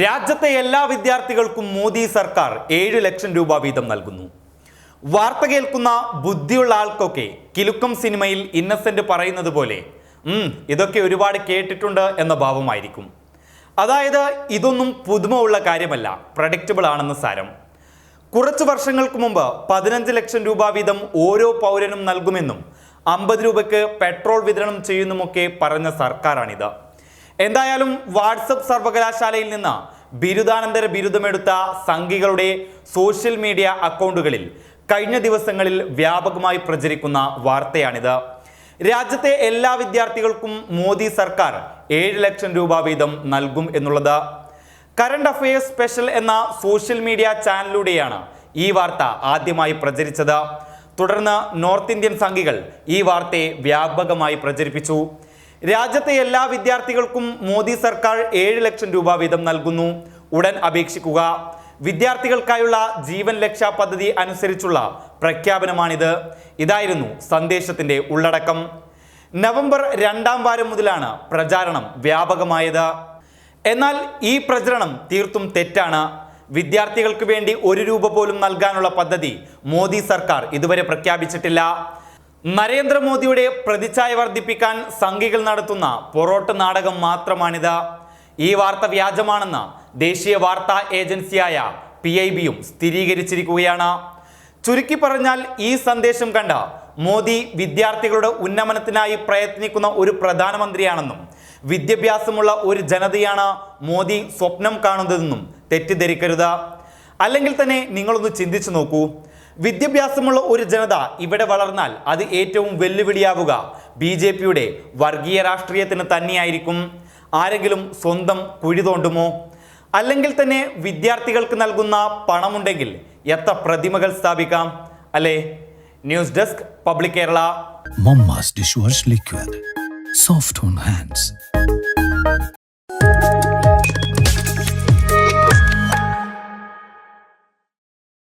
രാജ്യത്തെ എല്ലാ വിദ്യാർത്ഥികൾക്കും മോദി സർക്കാർ ഏഴ് ലക്ഷം രൂപ വീതം നൽകുന്നു. വാർത്ത കേൾക്കുന്ന ബുദ്ധിയുള്ള ആൾക്കൊക്കെ കിലുക്കം സിനിമയിൽ ഇന്നസെന്റ് പറയുന്നത് പോലെ ഇതൊക്കെ ഒരുപാട് കേട്ടിട്ടുണ്ട് എന്ന ഭാവമായിരിക്കും. അതായത് ഇതൊന്നും പുതുമ ഉള്ള കാര്യമല്ല പ്രഡിക്റ്റബിൾ ആണെന്ന് സാരം. കുറച്ച് വർഷങ്ങൾക്ക് മുമ്പ് പതിനഞ്ച് ലക്ഷം രൂപ വീതം ഓരോ പൗരനും നൽകുമെന്നും അമ്പത് രൂപയ്ക്ക് പെട്രോൾ വിതരണം ചെയ്യുന്നുമൊക്കെ പറഞ്ഞ സർക്കാരാണിത്. എന്തായാലും വാട്സപ്പ് സർവകലാശാലയിൽ നിന്ന് ബിരുദാനന്തര ബിരുദമെടുത്ത സംഘികളുടെ സോഷ്യൽ മീഡിയ അക്കൗണ്ടുകളിൽ കഴിഞ്ഞ ദിവസങ്ങളിൽ വ്യാപകമായി പ്രചരിക്കുന്ന വാർത്തയാണിത്. രാജ്യത്തെ എല്ലാ വിദ്യാർത്ഥികൾക്കും മോദി സർക്കാർ ഏഴ് ലക്ഷം രൂപ വീതം നൽകും എന്നുള്ളത്. കറണ്ട് അഫയേഴ്സ് സ്പെഷ്യൽ എന്ന സോഷ്യൽ മീഡിയ ചാനലിലൂടെയാണ് ഈ വാർത്ത ആദ്യമായി പ്രചരിച്ചത്. തുടർന്ന് നോർത്ത് ഇന്ത്യൻ സംഘികൾ ഈ വാർത്തയെ വ്യാപകമായി പ്രചരിപ്പിച്ചു. രാജ്യത്തെ എല്ലാ വിദ്യാർത്ഥികൾക്കും മോദി സർക്കാർ ഏഴ് ലക്ഷം രൂപ വീതം നൽകുന്നു. ഉടൻ അപേക്ഷിക്കുക. വിദ്യാർത്ഥികൾക്കായുള്ള ജീവൻ രക്ഷാ പദ്ധതി അനുസരിച്ചുള്ള പ്രഖ്യാപനമാണിത്. ഇതായിരുന്നു സന്ദേശത്തിന്റെ ഉള്ളടക്കം. നവംബർ രണ്ടാം വാരം മുതലാണ് പ്രചാരണം വ്യാപകമായത്. എന്നാൽ ഈ പ്രചരണം തീർത്തും തെറ്റാണ്. വിദ്യാർത്ഥികൾക്ക് വേണ്ടി ഒരു രൂപ പോലും നൽകാനുള്ള പദ്ധതി മോദി സർക്കാർ ഇതുവരെ പ്രഖ്യാപിച്ചിട്ടില്ല. നരേന്ദ്രമോദിയുടെ പ്രതിച്ഛായ വർദ്ധിപ്പിക്കാൻ സംഘികൾ നടത്തുന്ന പൊറോട്ട് നാടകം മാത്രമാണിത്. ഈ വാർത്ത വ്യാജമാണെന്ന് ദേശീയ വാർത്താ ഏജൻസിയായ പി ഐ ബിയും സ്ഥിരീകരിച്ചിരിക്കുകയാണ്. ചുരുക്കി പറഞ്ഞാൽ ഈ സന്ദേശം കണ്ട മോദി വിദ്യാർത്ഥികളുടെ ഉന്നമനത്തിനായി പ്രയത്നിക്കുന്ന ഒരു പ്രധാനമന്ത്രിയാണെന്നും വിദ്യാഭ്യാസമുള്ള ഒരു ജനതയാണ് മോദി സ്വപ്നം കാണുന്നതെന്നും തെറ്റിദ്ധരിക്കരുത്. അല്ലെങ്കിൽ തന്നെ നിങ്ങളൊന്ന് ചിന്തിച്ചു നോക്കൂ വിദ്യാഭ്യാസമുള്ള ഒരു ജനത ഇവിടെ വളർന്നാൽ അത് ഏറ്റവും വെല്ലുവിളിയാവുക. ബി ജെ പിയുടെ വർഗീയ രാഷ്ട്രീയത്തിന് തന്നെയായിരിക്കും. ആരെങ്കിലും സ്വന്തം കുഴി തോണ്ടുമോ? അല്ലെങ്കിൽ തന്നെ വിദ്യാർത്ഥികൾക്ക് നൽകുന്ന പണമുണ്ടെങ്കിൽ എത്ര പ്രതിമകൾ സ്ഥാപിക്കാം? അല്ലേ? News desk public Kerala. Dish wash liquid soft hands.